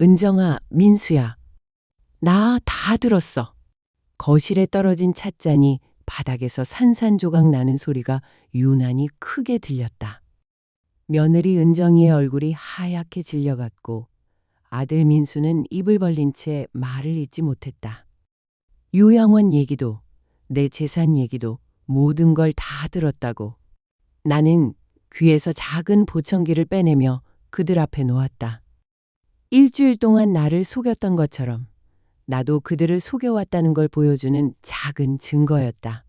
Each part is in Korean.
은정아, 민수야. 나 다 들었어. 거실에 떨어진 찻잔이 바닥에서 산산조각 나는 소리가 유난히 크게 들렸다. 며느리 은정이의 얼굴이 하얗게 질려갔고 아들 민수는 입을 벌린 채 말을 잇지 못했다. 요양원 얘기도 내 재산 얘기도 모든 걸 다 들었다고. 나는 귀에서 작은 보청기를 빼내며 그들 앞에 놓았다. 일주일 동안 나를 속였던 것처럼 나도 그들을 속여왔다는 걸 보여주는 작은 증거였다.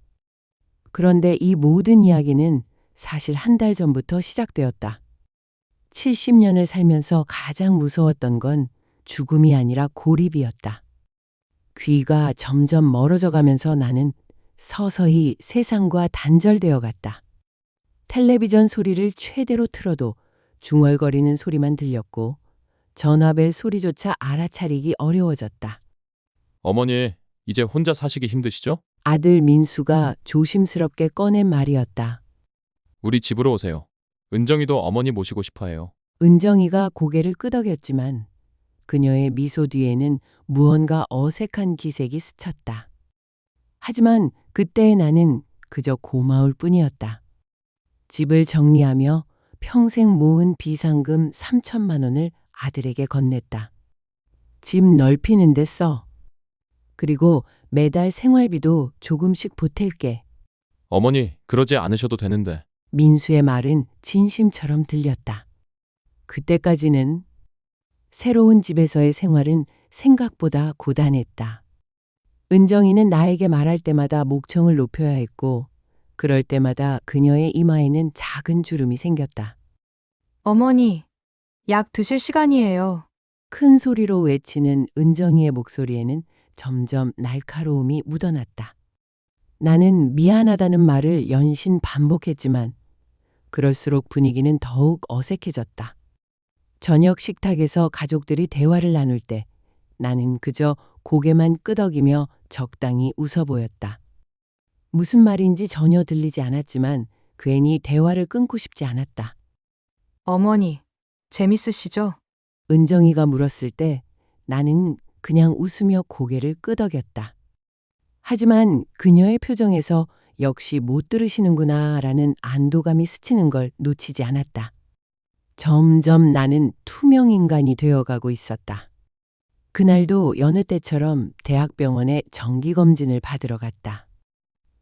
그런데 이 모든 이야기는 사실 한 달 전부터 시작되었다. 70년을 살면서 가장 무서웠던 건 죽음이 아니라 고립이었다. 귀가 점점 멀어져 가면서 나는 서서히 세상과 단절되어 갔다. 텔레비전 소리를 최대로 틀어도 중얼거리는 소리만 들렸고 전화벨 소리조차 알아차리기 어려워졌다. 어머니, 이제 혼자 사시기 힘드시죠? 아들 민수가 조심스럽게 꺼낸 말이었다. 우리 집으로 오세요. 은정이도 어머니 모시고 싶어 해요. 은정이가 고개를 끄덕였지만 그녀의 미소 뒤에는 무언가 어색한 기색이 스쳤다. 하지만 그때의 나는 그저 고마울 뿐이었다. 집을 정리하며 평생 모은 비상금 3천만 원을 아들에게 건넸다. 집 넓히는 데 써. 그리고 매달 생활비도 조금씩 보탤게. 어머니, 그러지 않으셔도 되는데. 민수의 말은 진심처럼 들렸다. 그때까지는 새로운 집에서의 생활은 생각보다 고단했다. 은정이는 나에게 말할 때마다 목청을 높여야 했고, 그럴 때마다 그녀의 이마에는 작은 주름이 생겼다. 어머니, 약 드실 시간이에요. 큰 소리로 외치는 은정이의 목소리에는 점점 날카로움이 묻어났다. 나는 미안하다는 말을 연신 반복했지만 그럴수록 분위기는 더욱 어색해졌다. 저녁 식탁에서 가족들이 대화를 나눌 때 나는 그저 고개만 끄덕이며 적당히 웃어 보였다. 무슨 말인지 전혀 들리지 않았지만 괜히 대화를 끊고 싶지 않았다. 어머니, 재밌으시죠? 은정이가 물었을 때 나는 그냥 웃으며 고개를 끄덕였다. 하지만 그녀의 표정에서 역시 못 들으시는구나 라는 안도감이 스치는 걸 놓치지 않았다. 점점 나는 투명 인간이 되어가고 있었다. 그날도 여느 때처럼 대학병원에 정기검진을 받으러 갔다.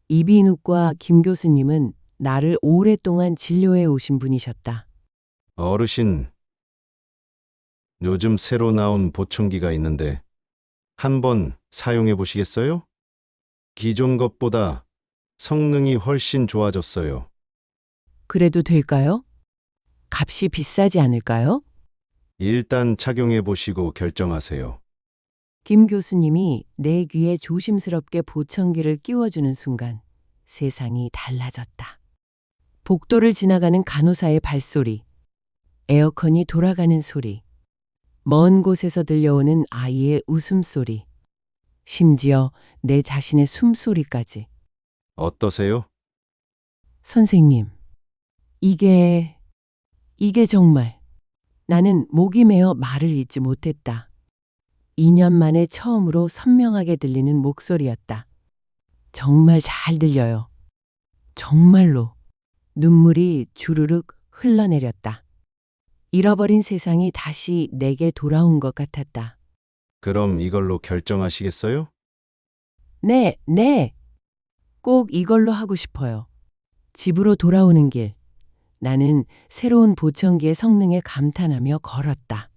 이비인후과 김 교수님은 나를 오랫동안 진료해 오신 분이셨다. 어르신, 요즘 새로 나온 보청기가 있는데 한번 사용해 보시겠어요? 기존 것보다 성능이 훨씬 좋아졌어요. 그래도 될까요? 값이 비싸지 않을까요? 일단 착용해 보시고 결정하세요. 김 교수님이 내 귀에 조심스럽게 보청기를 끼워주는 순간 세상이 달라졌다. 복도를 지나가는 간호사의 발소리, 에어컨이 돌아가는 소리, 먼 곳에서 들려오는 아이의 웃음소리, 심지어 내 자신의 숨소리까지. 어떠세요? 선생님, 이게, 이게 정말 나는 목이 메어 말을 잇지 못했다. 2년 만에 처음으로 선명하게 들리는 목소리였다. 정말 잘 들려요. 정말로. 눈물이 주르륵 흘러내렸다. 잃어버린 세상이 다시 내게 돌아온 것 같았다. 그럼 이걸로 결정하시겠어요? 네, 네. 꼭 이걸로 하고 싶어요. 집으로 돌아오는 길. 나는 새로운 보청기의 성능에 감탄하며 걸었다.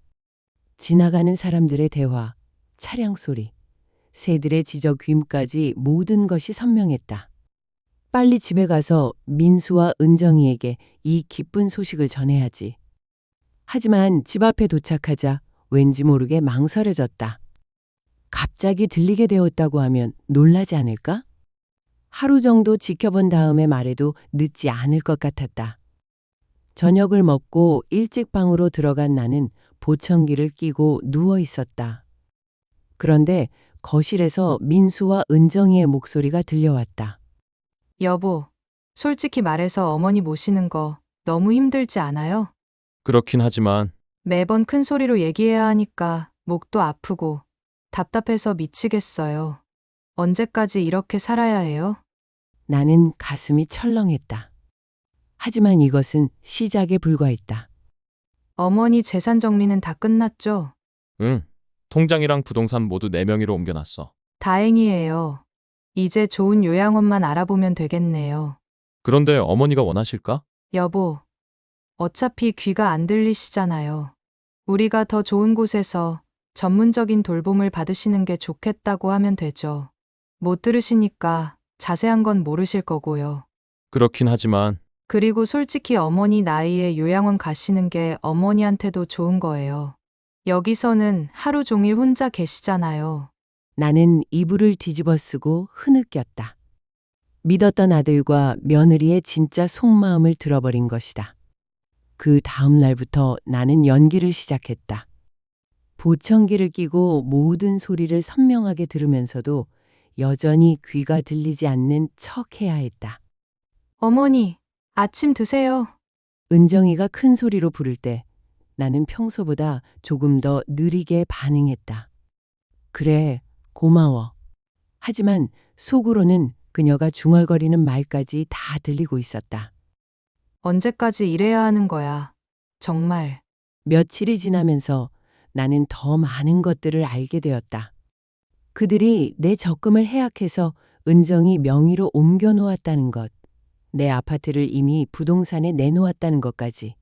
지나가는 사람들의 대화, 차량 소리, 새들의 지적 귀임까지 모든 것이 선명했다. 빨리 집에 가서 민수와 은정이에게 이 기쁜 소식을 전해야지. 하지만 집 앞에 도착하자 왠지 모르게 망설여졌다. 갑자기 들리게 되었다고 하면 놀라지 않을까? 하루 정도 지켜본 다음에 말해도 늦지 않을 것 같았다. 저녁을 먹고 일찍 방으로 들어간 나는 보청기를 끼고 누워 있었다. 그런데 거실에서 민수와 은정이의 목소리가 들려왔다. 여보, 솔직히 말해서 어머니 모시는 거 너무 힘들지 않아요? 그렇긴 하지만 매번 큰 소리로 얘기해야 하니까 목도 아프고 답답해서 미치겠어요. 언제까지 이렇게 살아야 해요? 나는 가슴이 철렁했다. 하지만 이것은 시작에 불과했다. 어머니 재산 정리는 다 끝났죠? 응. 통장이랑 부동산 모두 내 명의로 옮겨놨어. 다행이에요. 이제 좋은 요양원만 알아보면 되겠네요. 그런데 어머니가 원하실까? 여보, 어차피 귀가 안 들리시잖아요. 우리가 더 좋은 곳에서 전문적인 돌봄을 받으시는 게 좋겠다고 하면 되죠. 못 들으시니까 자세한 건 모르실 거고요. 그렇긴 하지만 그리고 솔직히 어머니 나이에 요양원 가시는 게 어머니한테도 좋은 거예요. 여기서는 하루 종일 혼자 계시잖아요. 나는 이불을 뒤집어 쓰고 흐느꼈다. 믿었던 아들과 며느리의 진짜 속마음을 들어버린 것이다. 그 다음 날부터 나는 연기를 시작했다. 보청기를 끼고 모든 소리를 선명하게 들으면서도 여전히 귀가 들리지 않는 척 해야 했다. 어머니, 아침 드세요. 은정이가 큰 소리로 부를 때 나는 평소보다 조금 더 느리게 반응했다. 그래, 고마워. 하지만 속으로는 그녀가 중얼거리는 말까지 다 들리고 있었다. 언제까지 이래야 하는 거야. 정말. 며칠이 지나면서 나는 더 많은 것들을 알게 되었다. 그들이 내 적금을 해약해서 은정이 명의로 옮겨 놓았다는 것, 내 아파트를 이미 부동산에 내놓았다는 것까지.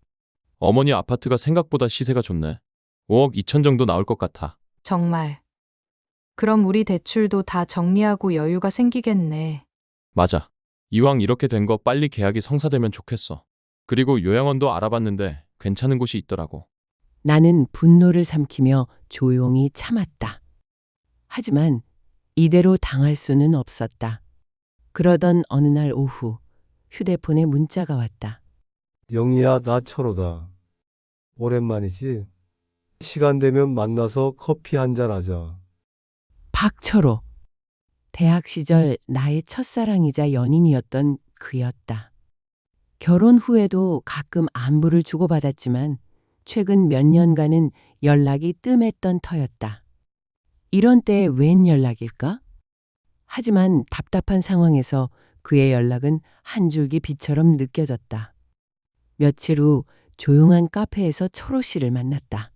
어머니 아파트가 생각보다 시세가 좋네. 5억 2천 정도 나올 것 같아. 정말. 그럼 우리 대출도 다 정리하고 여유가 생기겠네. 맞아. 이왕 이렇게 된 거 빨리 계약이 성사되면 좋겠어. 그리고 요양원도 알아봤는데 괜찮은 곳이 있더라고. 나는 분노를 삼키며 조용히 참았다. 하지만 이대로 당할 수는 없었다. 그러던 어느 날 오후 휴대폰에 문자가 왔다. 영희야, 나 철호다. 오랜만이지? 시간 되면 만나서 커피 한잔 하자. 박철호. 대학 시절 나의 첫사랑이자 연인이었던 그였다. 결혼 후에도 가끔 안부를 주고받았지만 최근 몇 년간은 연락이 뜸했던 터였다. 이런 때에 웬 연락일까? 하지만 답답한 상황에서 그의 연락은 한 줄기 빛처럼 느껴졌다. 며칠 후 조용한 카페에서 철호 씨를 만났다.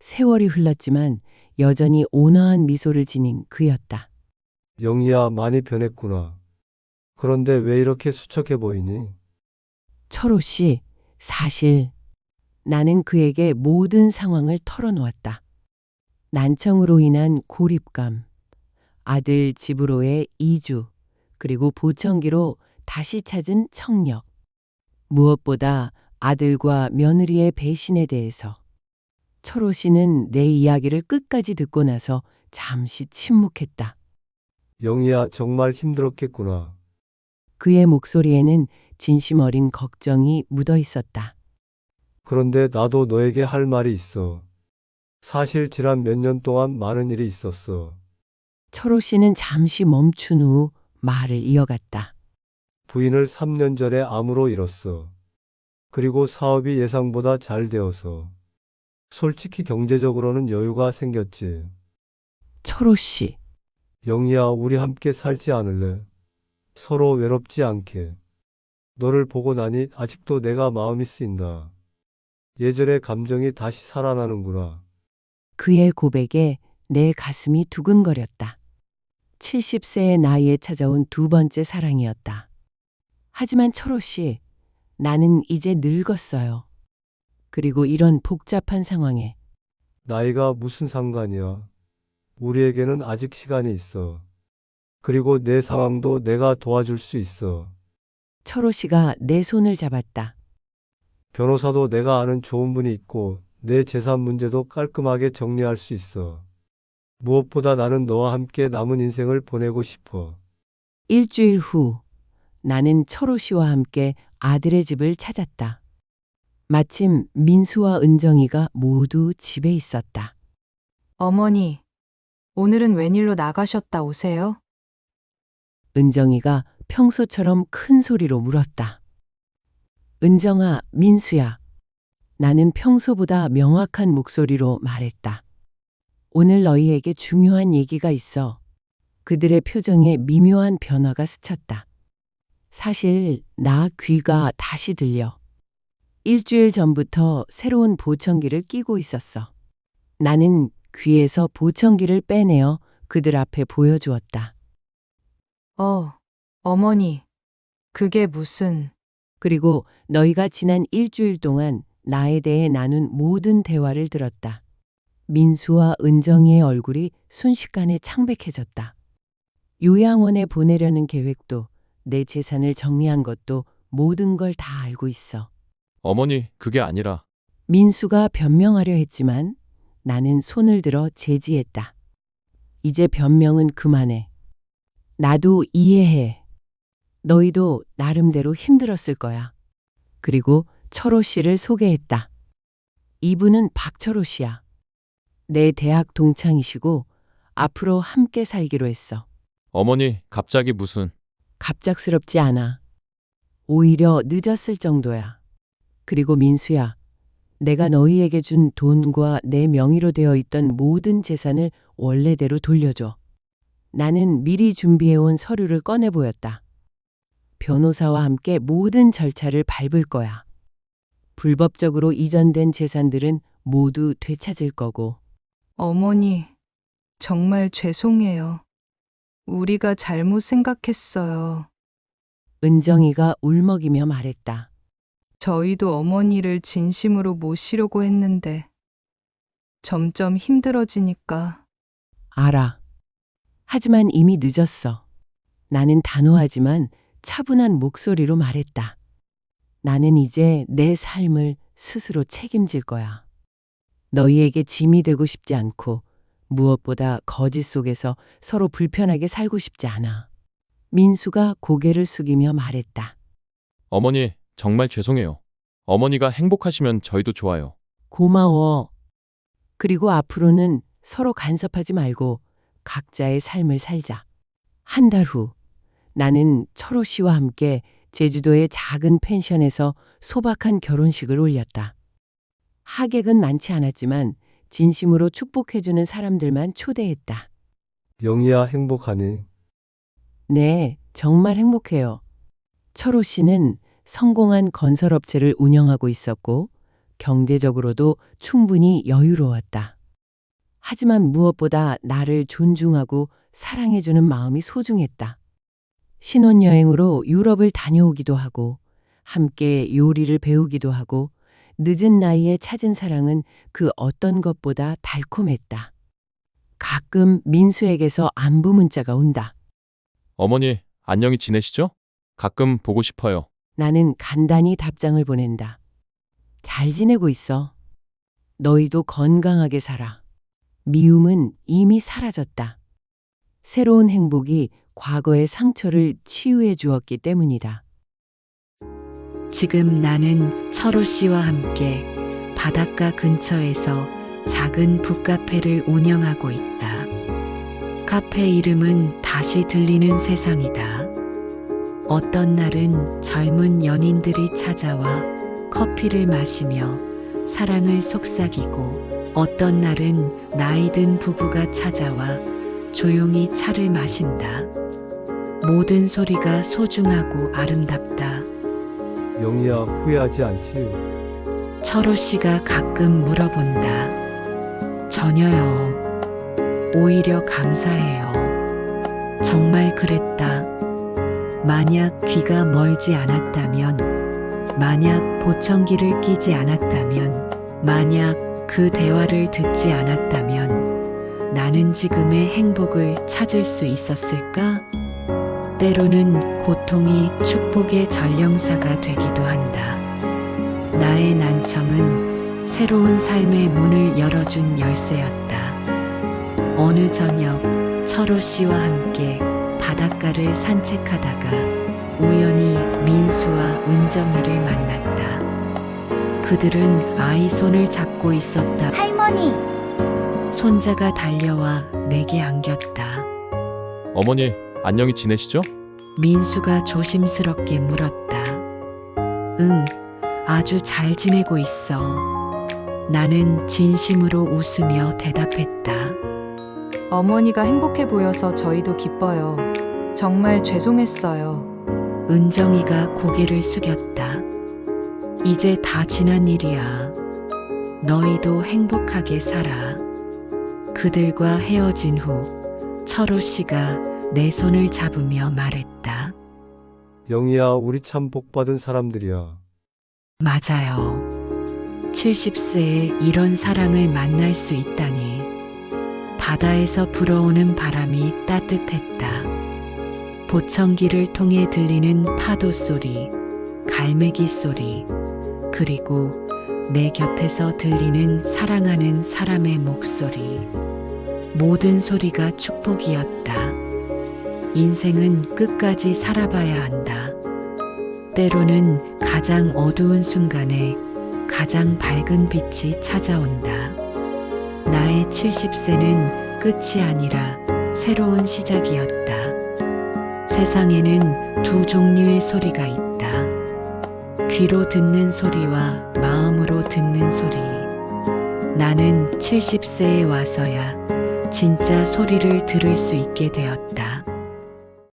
세월이 흘렀지만 여전히 온화한 미소를 지닌 그였다. 영희야, 많이 변했구나. 그런데 왜 이렇게 수척해 보이니? 철호 씨, 사실 나는 그에게 모든 상황을 털어놓았다. 난청으로 인한 고립감, 아들 집으로의 이주, 그리고 보청기로 다시 찾은 청력. 무엇보다 아들과 며느리의 배신에 대해서. 철호 씨는 내 이야기를 끝까지 듣고 나서 잠시 침묵했다. 영희야, 정말 힘들었겠구나. 그의 목소리에는 진심 어린 걱정이 묻어 있었다. 그런데 나도 너에게 할 말이 있어. 사실 지난 몇 년 동안 많은 일이 있었어. 철호 씨는 잠시 멈춘 후 말을 이어갔다. 부인을 3년 전에 암으로 잃었어. 그리고 사업이 예상보다 잘 되어서. 솔직히 경제적으로는 여유가 생겼지. 철호 씨, 영희야, 우리 함께 살지 않을래? 서로 외롭지 않게. 너를 보고 나니 아직도 내가 마음이 쓰인다. 예전의 감정이 다시 살아나는구나. 그의 고백에 내 가슴이 두근거렸다. 70세의 나이에 찾아온 두 번째 사랑이었다. 하지만 철호 씨, 나는 이제 늙었어요. 그리고 이런 복잡한 상황에 나이가 무슨 상관이야. 우리에게는 아직 시간이 있어. 그리고 내 상황도 내가 도와줄 수 있어. 철호 씨가 내 손을 잡았다. 변호사도 내가 아는 좋은 분이 있고 내 재산 문제도 깔끔하게 정리할 수 있어. 무엇보다 나는 너와 함께 남은 인생을 보내고 싶어. 일주일 후 나는 철호 씨와 함께 아들의 집을 찾았다. 마침 민수와 은정이가 모두 집에 있었다. 어머니, 오늘은 웬일로 나가셨다 오세요? 은정이가 평소처럼 큰 소리로 물었다. 은정아, 민수야. 나는 평소보다 명확한 목소리로 말했다. 오늘 너희에게 중요한 얘기가 있어. 그들의 표정에 미묘한 변화가 스쳤다. 사실 나 귀가 다시 들려. 일주일 전부터 새로운 보청기를 끼고 있었어. 나는 귀에서 보청기를 빼내어 그들 앞에 보여주었다. 어, 어머니. 그게 무슨, 그리고 너희가 지난 일주일 동안 나에 대해 나눈 모든 대화를 들었다. 민수와 은정이의 얼굴이 순식간에 창백해졌다. 요양원에 보내려는 계획도 내 재산을 정리한 것도 모든 걸 다 알고 있어. 어머니, 그게 아니라 민수가 변명하려 했지만 나는 손을 들어 제지했다. 이제 변명은 그만해. 나도 이해해. 너희도 나름대로 힘들었을 거야. 그리고 철호 씨를 소개했다. 이분은 박철호 씨야. 내 대학 동창이시고 앞으로 함께 살기로 했어. 어머니, 갑자기 무슨 갑작스럽지 않아. 오히려 늦었을 정도야. 그리고 민수야, 내가 너희에게 준 돈과 내 명의로 되어 있던 모든 재산을 원래대로 돌려줘. 나는 미리 준비해온 서류를 꺼내 보였다. 변호사와 함께 모든 절차를 밟을 거야. 불법적으로 이전된 재산들은 모두 되찾을 거고, 어머니. 정말 죄송해요. 우리가 잘못 생각했어요. 은정이가 울먹이며 말했다. 저희도 어머니를 진심으로 모시려고 했는데 점점 힘들어지니까 알아. 하지만 이미 늦었어. 나는 단호하지만 차분한 목소리로 말했다. 나는 이제 내 삶을 스스로 책임질 거야. 너희에게 짐이 되고 싶지 않고 무엇보다 거짓 속에서 서로 불편하게 살고 싶지 않아. 민수가 고개를 숙이며 말했다. 어머니, 정말 죄송해요. 어머니가 행복하시면 저희도 좋아요. 고마워. 그리고 앞으로는 서로 간섭하지 말고 각자의 삶을 살자. 한 달 후, 나는 철호 씨와 함께 제주도의 작은 펜션에서 소박한 결혼식을 올렸다. 하객은 많지 않았지만 진심으로 축복해주는 사람들만 초대했다. 영희야 행복하니? 네, 정말 행복해요. 철호 씨는 성공한 건설업체를 운영하고 있었고, 경제적으로도 충분히 여유로웠다. 하지만 무엇보다 나를 존중하고 사랑해주는 마음이 소중했다. 신혼여행으로 유럽을 다녀오기도 하고, 함께 요리를 배우기도 하고, 늦은 나이에 찾은 사랑은 그 어떤 것보다 달콤했다. 가끔 민수에게서 안부 문자가 온다. 어머니, 안녕히 지내시죠? 가끔 보고 싶어요. 나는 간단히 답장을 보낸다. 잘 지내고 있어. 너희도 건강하게 살아. 미움은 이미 사라졌다. 새로운 행복이 과거의 상처를 치유해 주었기 때문이다. 지금 나는 철호 씨와 함께 바닷가 근처에서 작은 북카페를 운영하고 있다. 카페 이름은 다시 들리는 세상이다. 어떤 날은 젊은 연인들이 찾아와 커피를 마시며 사랑을 속삭이고 어떤 날은 나이 든 부부가 찾아와 조용히 차를 마신다. 모든 소리가 소중하고 아름답다. 영희야 후회하지 않지? 철호 씨가 가끔 물어본다. 전혀요. 오히려 감사해요. 정말 그랬다. 만약 귀가 멀지 않았다면, 만약 보청기를 끼지 않았다면, 만약 그 대화를 듣지 않았다면, 나는 지금의 행복을 찾을 수 있었을까? 때로는 고통이 축복의 전령사가 되기도 한다. 나의 난청은 새로운 삶의 문을 열어준 열쇠였다. 어느 저녁 철호 씨와 함께 바닷가를 산책하다가 우연히 민수와 은정이를 만났다. 그들은 아이 손을 잡고 있었다. 할머니, 손자가 달려와 내게 안겼다. 어머니, 안녕히 지내시죠? 민수가 조심스럽게 물었다. 응, 아주 잘 지내고 있어. 나는 진심으로 웃으며 대답했다. 어머니가 행복해 보여서 저희도 기뻐요. 정말 죄송했어요. 은정이가 고개를 숙였다. 이제 다 지난 일이야. 너희도 행복하게 살아. 그들과 헤어진 후 철호 씨가 내 손을 잡으며 말했다. 영희야, 우리 참 복받은 사람들이야. 맞아요. 70세에 이런 사랑을 만날 수 있다니. 바다에서 불어오는 바람이 따뜻했다. 보청기를 통해 들리는 파도 소리, 갈매기 소리, 그리고 내 곁에서 들리는 사랑하는 사람의 목소리. 모든 소리가 축복이었다. 인생은 끝까지 살아봐야 한다. 때로는 가장 어두운 순간에 가장 밝은 빛이 찾아온다. 나의 70세는 끝이 아니라 새로운 시작이었다. 세상에는 두 종류의 소리가 있다. 귀로 듣는 소리와 마음으로 듣는 소리. 나는 70세에 와서야 진짜 소리를 들을 수 있게 되었다.